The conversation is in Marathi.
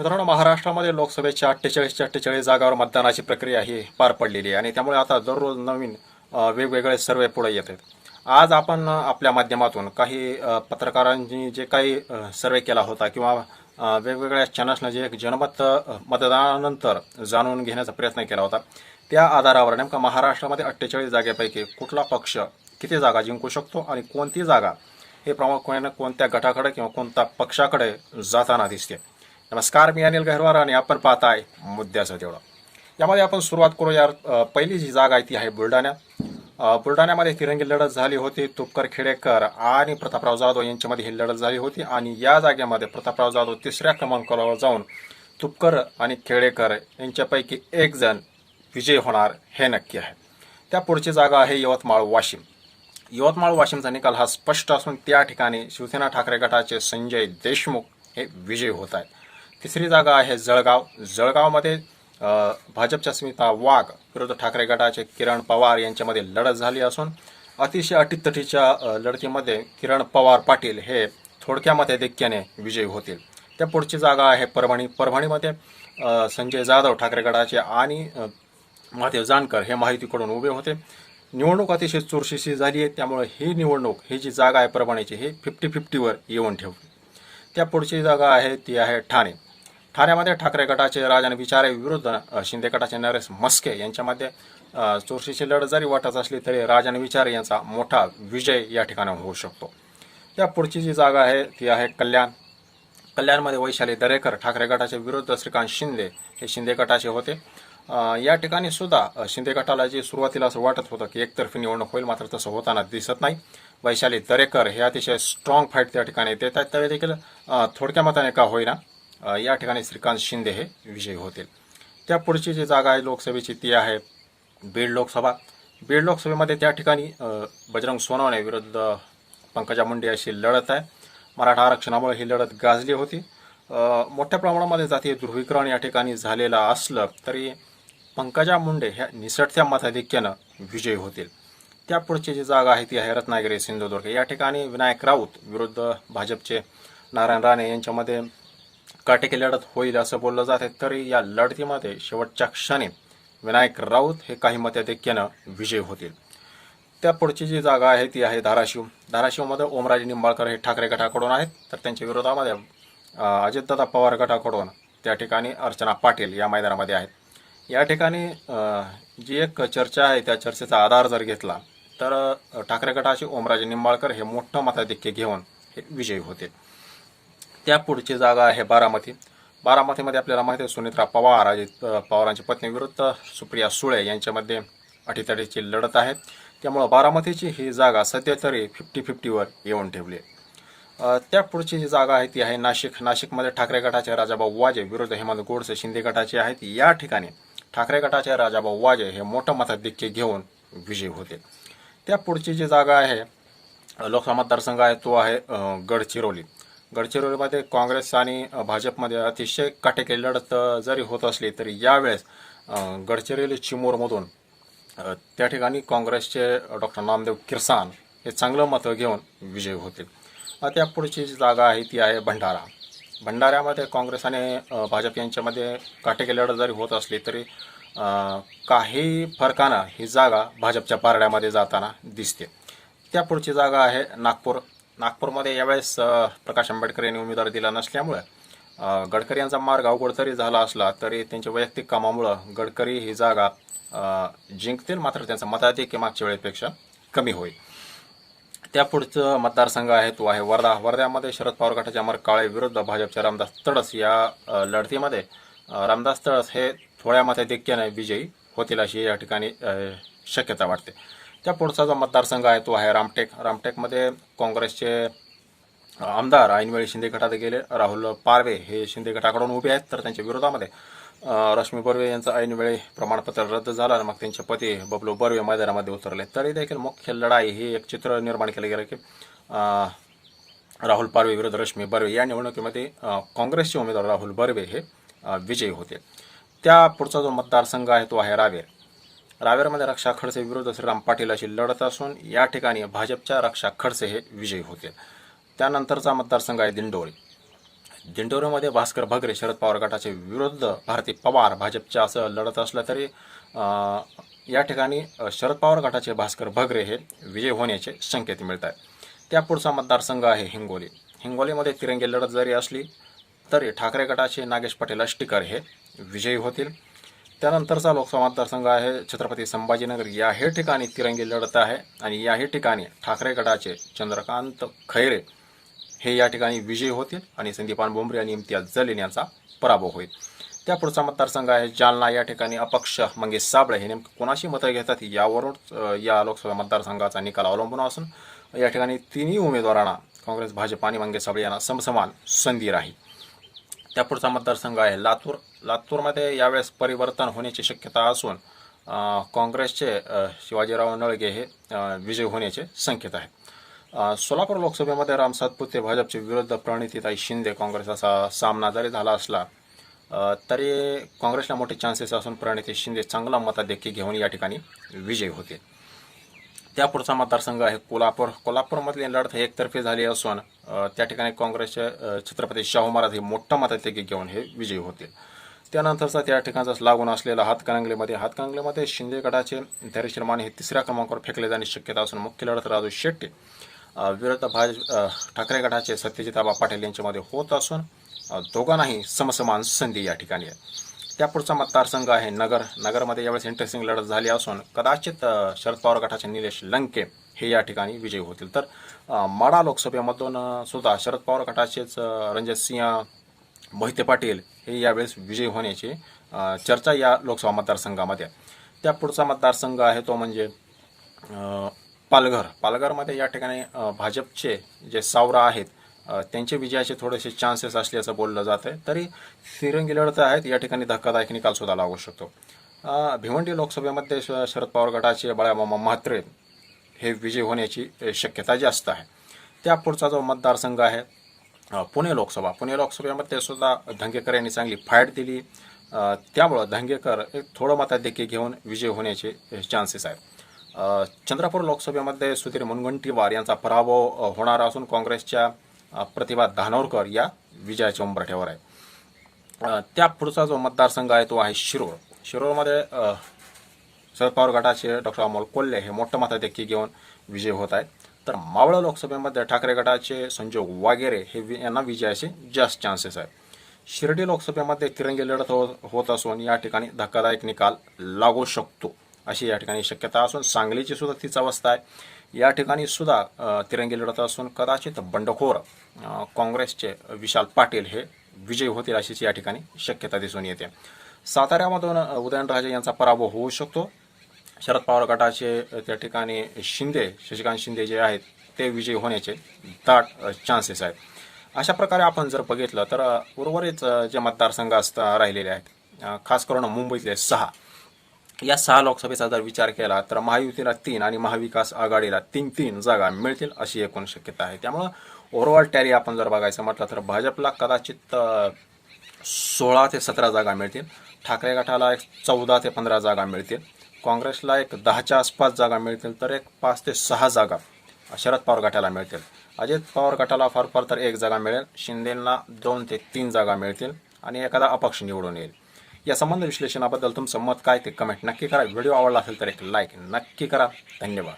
मित्रांनो महाराष्ट्रामध्ये लोकसभेच्या अठ्ठेचाळीसच्या अठ्ठेचाळीस जागावर मतदानाची प्रक्रिया ही पार पडलेली आहे आणि त्यामुळे आता दररोज नवीन वेगवेगळे सर्वे पुढे येत आहेत. आज आपण आपल्या माध्यमातून काही पत्रकारांनी जे काही सर्वे केला होता किंवा वेगवेगळ्या चॅनल्सनं जे एक जनमत मतदानानंतर जाणून घेण्याचा प्रयत्न केला होता त्या आधारावर नेमका महाराष्ट्रामध्ये अठ्ठेचाळीस जागेपैकी कुठला पक्ष किती जागा जिंकू शकतो आणि कोणती जागा हे प्रामुख्याने कोणत्या गटाकडे किंवा कोणत्या पक्षाकडे जाताना दिसते. नमस्कार मी अनिल गहरवार आणि आपण पाहत आहे मुद्द्याचं तेवढं. यामध्ये आपण सुरुवात करूया यार पहिली जी जागा आहे ती आहे बुलढाण्यात बुलढाण्यामध्ये तिरंगी लढत झाली होती तुपकर खेडेकर आणि प्रतापराव जाधव यांच्यामध्ये ही लढत झाली होती आणि या जागेमध्ये प्रतापराव जाधव तिसऱ्या क्रमांकावर जाऊन तुपकर आणि खेडेकर यांच्यापैकी एक जण विजय होणार हे नक्की आहे. त्या पुढची जागा आहे यवतमाळ वाशिम. यवतमाळ वाशिमचा निकाल हा स्पष्ट असून त्या ठिकाणी शिवसेना ठाकरे गटाचे संजय देशमुख हे विजयी होत आहेत. तिसरी जागा आहे जळगाव. जळगावमध्ये भाजपच्या स्मिता वाघ विरुद्ध ठाकरे गटाचे किरण पवार यांच्यामध्ये लढत झाली असून अतिशय अटीतटीच्या लढतीमध्ये किरण पवार पाटील हे थोडक्या मताधिक्याने विजयी होतील. त्या पुढची जागा आहे परभणी. परभणीमध्ये संजय जाधव ठाकरे गटाचे आणि महादेव जानकर हे माहितीकडून उभे होते. निवडणूक अतिशय चुरशीशी झाली आहे त्यामुळे ही निवडणूक ही जी जागा आहे परभणीची ही फिफ्टी फिफ्टीवर येऊन ठेवली. त्या पुढची जागा आहे ती आहे ठाणे. ठाण्यामध्ये ठाकरे गटाचे राजन विचारे विरुद्ध शिंदे गटाचे नरेश मस्के यांच्यामध्ये चोरशीची चुरशीची लढत जरी वाटत असली तरी राजन विचारे यांचा मोठा विजय या ठिकाणी होऊ शकतो. या पुढची जी जागा आहे ती आहे कल्याण. कल्याणमध्ये वैशाली दरेकर ठाकरे गटाचे विरुद्ध श्रीकांत शिंदे हे शिंदे गटाचे होते. या ठिकाणी सुद्धा शिंदे गटाला जे सुरुवातीला असं वाटत होतं की एकतर्फी निवडणूक होईल मात्र तसं होताना दिसत नाही. वैशाली दरेकर हे अतिशय स्ट्रॉंग फाईट त्या ठिकाणी देत आहेत. तरी देखील थोडक्या मताने का होईना या ठिकाणी श्रीकांत शिंदे हे विजयी होतील. त्या पुढची जी जागा आहे लोकसभेची ती आहे बीड लोकसभा. बीड लोकसभेमध्ये त्या ठिकाणी बजरंग सोनवणे विरुद्ध पंकजा मुंडे अशी लढत आहे. मराठा आरक्षणामुळे ही लढत गाजली होती. मोठ्या प्रमाणामध्ये जातीय ध्रुवीकरण या ठिकाणी झालेलं असलं तरी पंकजा मुंडे ह्या निसटत्या मताधिक्यानं विजयी होतील. त्या पुढची जी जागा आहे ती आहे रत्नागिरी सिंधुदुर्ग. या ठिकाणी विनायक राऊत विरुद्ध भाजपचे नारायण राणे यांच्यामध्ये काटेकी लढत होईल असं बोललं जात आहे. तरी या लढतीमध्ये शेवटच्या क्षणी विनायक राऊत हे काही मताधिक्यानं विजय होतील. त्या पुढची जी जागा आहे ती आहे धाराशिव. धाराशिवमध्ये ओमराजे निंबाळकर हे ठाकरे गटाकडून आहेत. तर त्यांच्या विरोधामध्ये अजितदादा पवार गटाकडून त्या ठिकाणी अर्चना पाटील या मैदानामध्ये आहेत. या ठिकाणी जी एक चर्चा आहे त्या चर्चेचा आधार जर घेतला तर ठाकरे गटाचे ओमराजे निंबाळकर हे मोठं मताधिक्य घेऊन हे विजयी होतील. त्या पुढची जागा आहे बारामती. बारामतीमध्ये आपल्याला माहिती आहे सुनित्रा पवार अजित पवारांची पत्नी विरुद्ध सुप्रिया सुळे यांच्यामध्ये अटीतटीची लढत आहे. त्यामुळं बारामतीची ही जागा सध्या तरी फिफ्टी फिफ्टीवर येऊन ठेवली आहे. त्या पुढची जी जागा आहे ती आहे नाशिक. नाशिकमध्ये ठाकरे गटाचे राजाभाऊ वाजे विरुद्ध हेमंत गोडसे शिंदे गटाचे आहेत. या ठिकाणी ठाकरे गटाचे राजाभाऊ वाजे हे मोठं मताधिक्य घेऊन विजयी होते. त्या पुढची जी जागा आहे लोकसभा मतदारसंघ आहे तो आहे गडचिरोली. गडचिरोलीमध्ये काँग्रेस आणि भाजपमध्ये अतिशय काटेकी लढत जरी होत असली तरी यावेळेस गडचिरोली चिमूरमधून त्या ठिकाणी काँग्रेसचे डॉक्टर नामदेव किरसान हे चांगलं मतं घेऊन विजयी होतील. त्या पुढची जी जागा आहे ती आहे भंडारा. भंडाऱ्यामध्ये काँग्रेस आणि भाजप यांच्यामध्ये काटेकी लढत जरी होत असली तरी काही फरकानं ही जागा भाजपच्या पारड्यामध्ये जाताना दिसते. त्या पुढची जागा आहे नागपूर नागपूरमध्ये यावेळेस प्रकाश आंबेडकर यांनी उमेदवार दिला नसल्यामुळे गडकरी यांचा मार्ग अवघड जरी झाला असला तरी त्यांच्या वैयक्तिक कामामुळं गडकरी ही जागा जिंकतील मात्र त्यांचा मताधिक्य मागच्या वेळेपेक्षा कमी होईल. त्या पुढचं मतदारसंघ आहे तो आहे वर्धा. वर्ध्यामध्ये शरद पवार गटाच्या अमर काळे विरुद्ध भाजपच्या रामदास तडस या लढतीमध्ये रामदास तडस हे थोड्या मताधिक्याने विजयी होतील अशी या ठिकाणी शक्यता वाटते. त्या पुढचा जो मतदारसंघ आहे तो आहे रामटेक. रामटेकमध्ये काँग्रेसचे आमदार ऐनवेळी शिंदे गटात गेले. राहुल पारवे हे शिंदे गटाकडून उभे आहेत. तर त्यांच्या विरोधामध्ये रश्मी बर्वे यांचं ऐनवेळी प्रमाणपत्र रद्द झालं आणि मग त्यांचे पती बबलू बर्वे मैदानामध्ये उतरले. तरी देखील मुख्य लढाई हे एक चित्र निर्माण केलं गेलं की राहुल पारवे विरुद्ध रश्मी बर्वे या निवडणुकीमध्ये काँग्रेसचे उमेदवार राहुल बर्वे हे विजयी होते. त्या पुढचा जो मतदारसंघ आहे तो आहे रावेर. रावेरमध्ये रक्षा खडसे विरुद्ध श्रीराम पाटील अशी लढत असून या ठिकाणी भाजपच्या रक्षा खडसे हे विजयी होतील त्यानंतरचा मतदारसंघ आहे दिंडोरी. दिंडोरीमध्ये भास्कर भगरे शरद पवार गटाचे विरुद्ध भारती पवार भाजपच्या असं लढत असलं तरी या ठिकाणी शरद पवार गटाचे भास्कर भगरे हे विजय होण्याचे संकेत मिळत आहेत त्या पुढचा मतदारसंघ आहे हिंगोली. हिंगोलीमध्ये तिरंगी लढत जरी असली तरी ठाकरे गटाचे नागेश पटेल अष्टीकर हे विजयी होतील. त्यानंतरचा लोकसभा मतदारसंघ आहे छत्रपती संभाजीनगर याही ठिकाणी तिरंगी लढत आहे आणि याही ठिकाणी ठाकरे गटाचे चंद्रकांत खैरे हे या ठिकाणी विजयी होतील आणि संदीपान बोंबरे आणि इम्तियाज जलीन यांचा पराभव होईल. त्या पुढचा मतदारसंघ आहे जालना या ठिकाणी अपक्ष मंगेश साबळे हे नेमकं कोणाशी मतं घेतात यावरून या लोकसभा मतदारसंघाचा निकाल अवलंबून असून या ठिकाणी तिन्ही उमेदवारांना काँग्रेस भाजप आणि मंगेश साबळे यांना समसमान संधी राहील. त्यापुढचा मतदारसंघ आहे. लातूर लातूरमध्ये यावेळेस परिवर्तन होण्याची शक्यता असून काँग्रेसचे शिवाजीराव नळगे हे विजय होण्याचे संकेत आहेत सोलापूर लोकसभेमध्ये राम सातपुते भाजपचे विरुद्ध प्रणितीताई शिंदे काँग्रेस असा सामना जरी झाला असला तरी काँग्रेसला मोठे चान्सेस असून प्रणिती शिंदे चांगला मताधिक्य घेऊन या ठिकाणी विजयी होते. त्यापुढचा मतदारसंघ आहे कोल्हापूर. कोल्हापूरमधली लढत ही एकतर्फी झाली असून त्या ठिकाणी काँग्रेसचे छत्रपती शाहू महाराज हे मोठ्या मताधिक्य घेऊन हे विजयी होतील त्यानंतरचा त्या ठिकाणचा लागून असलेला हातकणंगलेमध्ये हातकणंगलेमध्ये शिंदे गटाचे धैर्यशील माने हे तिसऱ्या क्रमांकावर फेकले जाण्याची शक्यता असून मुख्य लढत राजू शेट्टी विरोध विरुद्ध भाजप ठाकरे गटाचे सत्यजित आबा पाटील यांच्यामध्ये होत असून दोघांनाही समसमान संधी या ठिकाणी आहे. त्या पुढचा मतदारसंघ आहे नगर. नगरमध्ये यावेळेस इंटरेस्टिंग लढत झाली असून कदाचित शरद पवार गटाचे निलेश लंके हे या ठिकाणी विजयी होतील. तर माडा लोकसभेमधून सुद्धा शरद पवार गटाचेच रणजित सिंह मोहिते पाटील हे यावेळेस विजयी होण्याची चर्चा या लोकसभा मतदारसंघामध्ये आहे. त्या पुढचा मतदारसंघ आहे तो म्हणजे पालघर. पालघरमध्ये या ठिकाणी भाजपचे जे सावरा आहेत त्यांचे विजयाचे थोडेसे चान्सेस असल्याचं बोललं जात आहे तरी तिरंगी लढत आहेत. या ठिकाणी धक्कादायक निकाल सुद्धा लागू शकतो. भिवंडी लोकसभेमध्ये श- शरद पवार गटाचे बाळामामा म्हात्रे हे विजय होण्याची शक्यता जास्त आहे. त्या पुढचा जो मतदारसंघ आहे पुणे लोकसभा. पुणे लोकसभेमध्ये सुद्धा धंगेकर यांनी चांगली फाईट दिली. त्यामुळं धंगेकर एक थोडं मताधिक्य घेऊन विजय होण्याचे चान्सेस आहेत. चंद्रपूर लोकसभेमध्ये सुधीर मुनगंटीवार यांचा पराभव होणार असून काँग्रेसच्या प्रतिभा धानोरकर या विजयाच्या उंबरठ्यावर आहे. त्या पुढचा जो मतदारसंघ आहे तो आहे शिरोळ. शिरोळमध्ये शरद पवार गटाचे डॉक्टर अमोल कोल्हे हे मोठं मताधिक्य घेऊन विजय होत आहेत. तर मावळ लोकसभेमध्ये ठाकरे गटाचे संजोग वागेरे हे वि- यांना विजयाचे जास्त चान्सेस आहेत. शिर्डी लोकसभेमध्ये तिरंगी लढत हो- होत असून या ठिकाणी धक्कादायक निकाल लागू शकतो. अशी या ठिकाणी शक्यता असून सांगलीची सुद्धा तीच अवस्था आहे. या ठिकाणी सुद्धा तिरंगी लढत असून कदाचित बंडखोर काँग्रेसचे विशाल पाटील हे विजयी होतील अशीच या ठिकाणी शक्यता दिसून येते. साताऱ्यामधून उदयनराजे यांचा पराभव होऊ शकतो. शरद पवार गटाचे त्या ठिकाणी शिंदे शशिकांत शिंदे जे आहेत ते विजयी होण्याचे दाट चान्सेस आहेत. अशा प्रकारे आपण जर बघितलं तर उर्वरित जे मतदारसंघ असता राहिलेले आहेत खास करून मुंबईतले सहा या सहा लोकसभेचा जर विचार केला तर महायुतीला तीन आणि महाविकास आघाडीला तीन तीन जागा मिळतील अशी एकूण शक्यता आहे. त्यामुळं ओव्हरऑल टॅरी आपण जर बघायचं म्हटलं तर भाजपला कदाचित सोळा ते सतरा जागा मिळतील. ठाकरे गटाला एक चौदा ते पंधरा जागा मिळतील. काँग्रेसला एक दहाच्या आसपास जागा मिळतील तर एक पाच ते सहा जागा शरद पवार गटाला मिळतील. अजित पवार गटाला फार फार तर एक जागा मिळेल. शिंदेंना दोन ते तीन जागा मिळतील आणि एखादा अपक्ष निवडून येईल. या संबंध विश्लेषणाबद्दल तुमचं मत काय ते कमेंट नक्की करा. व्हिडिओ आवडला असेल तर एक लाईक नक्की करा. धन्यवाद.